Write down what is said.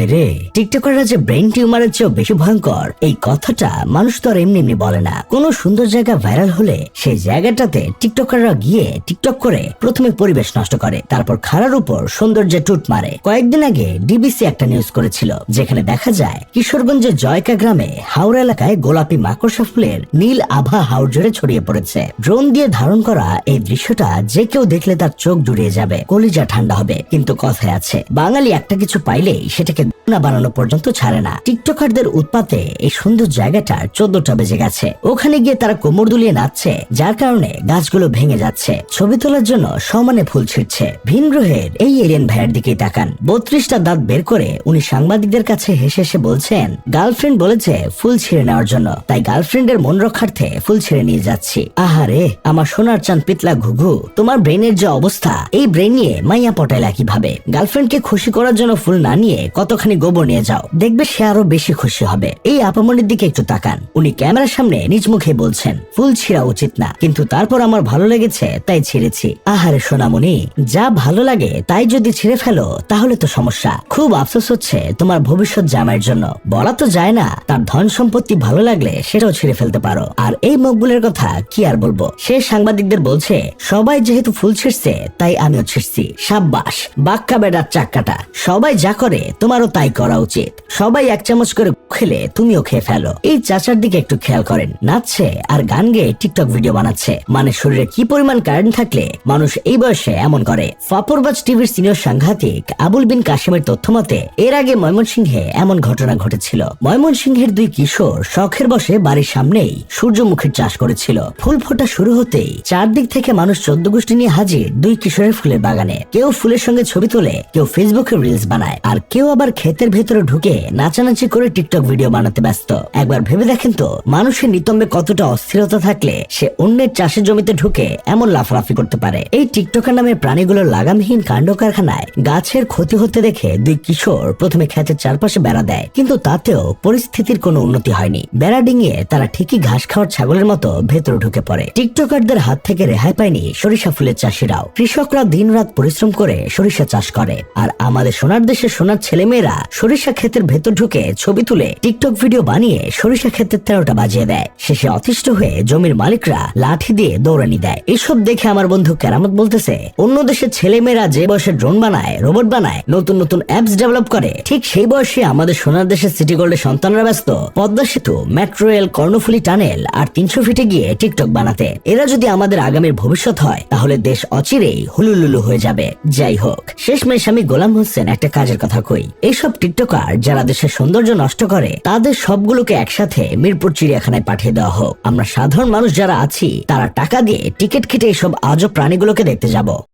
ভাই রে। টিকটকাররা যে ব্রেন টিউমারের চেয়েও বেশি ভয়ঙ্কর, এই কথাটা মানুষ তো আর এমনি এমনি বলে না। কোনো সুন্দর জায়গা ভাইরাল হলে সেই জায়গাটাতে টিকটকাররা গিয়ে টিকটক করে প্রথমে পরিবেশ নষ্ট করে, তারপর খাড়ার উপর সৌন্দর্যে টুট মারে। কয়েকদিন আগে ডিবিসি একটা নিউজ করেছিল, যেখানে দেখা যায় কিশোরগঞ্জের জয়কা গ্রামে হাওড়া এলাকায় গোলাপি মাকড়সা ফুলের নীল আভা হাওড় জুড়ে ছড়িয়ে পড়েছে। ড্রোন দিয়ে ধারণ করা এই দৃশ্যটা যে কেউ দেখলে তার চোখ জুড়িয়ে যাবে, কলিজা ঠান্ডা হবে, কিন্তু কথায় আছে। বাঙালি একটা কিছু পাইলেই সেটাকে না বানানো পর্যন্ত ছাড়ে না। টিকটকারদের উৎপাতে এই সুন্দর জায়গাটার চোদ্দটা বেজে গেছে। ওখানে গিয়ে তারা কোমর দুলিয়ে নাচছে, যার কারণে গাছগুলো ভেঙে যাচ্ছে। ছবি তোলার জন্য সমানে ফুল ছিটছে ভিন গ্রহের এই এলিয়েন ভাইয়ের দিকেই তাকান। বত্রিশটা দাঁত বের করে উনি সাংবাদিকদের কাছে হেসে হেসে বলছেন গার্লফ্রেন্ড বলেছে ফুল ছিঁড়ে নেওয়ার জন্য। তাই গার্লফ্রেন্ডের মন রক্ষার্থে ফুল ছিঁড়ে নিয়ে যাচ্ছি। আহারে আমার সোনার চান পিতলা ঘুঘু, তোমার ব্রেনের যে অবস্থা, এই ব্রেন নিয়ে মাইয়া পটাইলা কীভাবে? গার্লফ্রেন্ডকে খুশি করার জন্য ফুল না নিয়ে কতখানি গোবর যাও। দেখবে সে আরও বেশি খুশি হবে। এই আপামনির দিকে একটু তাকান। উনি ক্যামেরার সামনে নিজ মুখে বলছেন, ফুল ছিঁড়া উচিত না। কিন্তু তারপর আমার ভালো লেগেছে, তাই ছিঁড়েছি। আহারে সোনামণি, যা ভালো লাগে তাই যদি ছিঁড়ে ফেলো, তাহলে তো সমস্যা। খুব আফসোস হচ্ছে তোমার ভবিষ্যৎ জামাইয়ের জন্য। বলা তো যায় না, তার ধন সম্পত্তি ভালো লাগলে সেটাও ছিঁড়ে ফেলতে পারো। আর এই মকবুলের কথা কি আর বলব? সে সাংবাদিকদের বলছে, সবাই যেহেতু ফুল ছিঁড়ছে, তাই আমিও ছিঁড়ছি। সাব্বাস, বাক্কা বেড়ার চাক্কাটা। সবাই যা করে, তোমারও তাই করা উচিত। সবাই এক চামচ করে খেলে তুমিও খেয়ে ফেলো। এই চাচার দিকে একটু খেয়াল করেন। নাচছে আর গান গেয়ে টিকটক ভিডিও বানাচ্ছে। মানে শরীরে কি পরিমাণ কারেন্ট থাকলে মানুষ এই বয়সে এমন করে? ফাপরবাজ টিভির সিনিয়র সাংঘাতিক আবুল বিন কাশিমের তথ্য মতে, এর আগে ময়মনসিংহে এমন ঘটনা ঘটেছিল। ময়মনসিংহের দুই কিশোর শখের বসে বাড়ির সামনেই সূর্যমুখীর চাষ করেছিল। ফুল ফোটা শুরু হতেই চারদিক থেকে মানুষ চোদ্দ গোষ্ঠী নিয়ে হাজির দুই কিশোরের ফুলের বাগানে। কেউ ফুলের সঙ্গে ছবি তোলে, কেউ ফেসবুকে রিলস বানায়, আর কেউ আবার ক্ষেতের ভেতরে ঢুকে নাচানাচি করে টিকটক ভিডিও বানাতে ব্যস্ত। একবার ভেবে দেখেন তো, মানুষের নিতম্বে কতটা অস্থিরতা থাকলে সে অন্যের চাষের জমিতে ঢুকে এমন লাফালাফি করতে পারে। এই টিকটকার নামের প্রাণীগুলোর লাগামহীন কাণ্ড কারখানায় গাছের ক্ষতি হতে দেখে দুই কিশোর প্রথমে ক্ষেতের চারপাশে বেড়া দেয়, কিন্তু তাতেও পরিস্থিতির কোনো উন্নতি হয়নি। বেড়া ডিঙিয়ে তারা ঠিকই ঘাস খাওয়ার ছাগলের মতো ভেতরে ঢুকে পড়ে। টিকটকারদের হাত থেকে রেহাই পায়নি সরিষা ফুলের চাষিরাও। কৃষকরা দিনরাত পরিশ্রম করে সরিষা চাষ করে। আর আমাদের সোনার দেশে সোনার ছেলেমেয়েরা সরিষা ক্ষেতের ভেতর ঢুকে ছবি তুলে টিকটক ভিডিও বানিয়ে সরিষা ক্ষেতের তেরোটা বাজিয়ে দেয়। শেষে অতিষ্ঠ হয়ে জমির মালিকরা লাঠি দিয়ে দৌড়ানি দেয়। এসব দেখে আমার বন্ধু কেরামত বলতেছে, অন্য দেশের ছেলেমেয়েরা যে বয়সে ড্রোন বানায়, রোবট বানায়, নতুন নতুন অ্যাপস ডেভেলপ করে, ঠিক সেই বয়সে আমাদের সোনার দেশের সিটি গোল্ডের সন্তানরা ব্যস্ত। পদ্মা সেতু মেট্রো রেল কর্ণফুলি টানেল আর তিনশো ফিটে গিয়ে টিকটক বানাতে। এরা যদি আমাদের আগামীর ভবিষ্যৎ হয়, তাহলে দেশ অচিরেই হুলুলুলু হয়ে যাবে। যাই হোক, শেষমেশ আমি গোলাম হোসেন একটা কাজের কথা কই। এইসব টিকটকার যারা দেশের সৌন্দর্য নষ্ট করে, তাদের সবগুলোকে একসাথে মিরপুর চিড়িয়াখানায় পাঠিয়ে দেওয়া হোক। আমরা সাধারণ মানুষ যারা আছি, তারা টাকা দিয়ে টিকিট কেটে এইসব আজব প্রাণীগুলোকে দেখতে যাব।